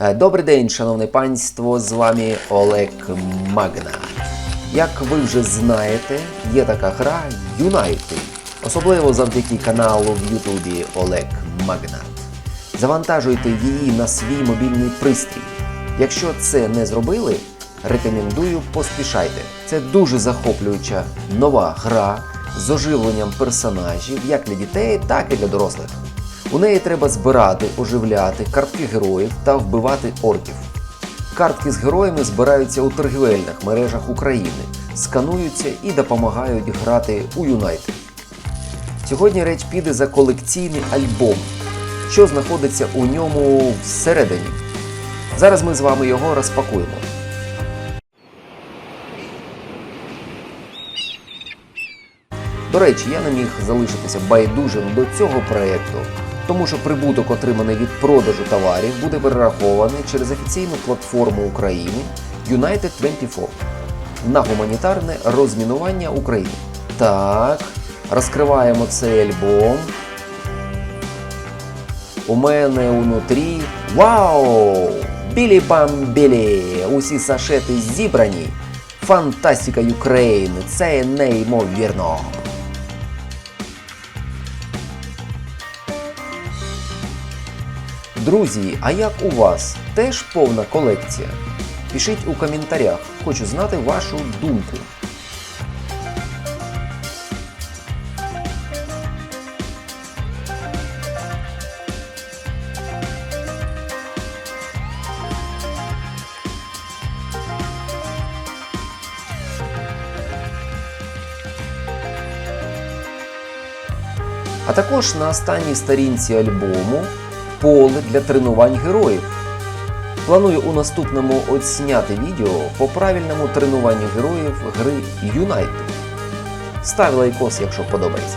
Е, Добрий день, шановне панство! З вами Олег Магна. Як ви вже знаєте, є така гра United, особливо завдяки каналу в Ютубі Олег Магнат. Завантажуйте її на свій мобільний пристрій. Якщо це не зробили, рекомендую поспішайте. Це дуже захоплююча нова гра з оживленням персонажів як для дітей, так і для дорослих. У неї треба збирати, оживляти картки героїв та вбивати орків. Картки з героями збираються у торгівельних мережах України, скануються і допомагають грати у Юнайтед. Сьогодні реч піде за колекційний альбом, що знаходиться у ньому всередині. Зараз ми з вами його розпакуємо. До речі, я не міг залишитися байдужим до цього проєкту, тому що прибуток, отриманий від продажу товарів, буде перерахований через офіційну платформу України United 24 на гуманітарне розмінування України. Так, розкриваємо цей альбом. У мене унутрі. Вау! Білі бамбілі! Усі сашети зібрані. Фантастика України! Це неймовірно! Друзі, а як у вас? Теж повна колекція? Пишіть у коментарях, хочу знати вашу думку. А також на останній сторінці альбому поле для тренувань героїв. Планую у наступному отсняти відео по правильному тренуванню героїв гри United. Став лайкос, якщо подобається.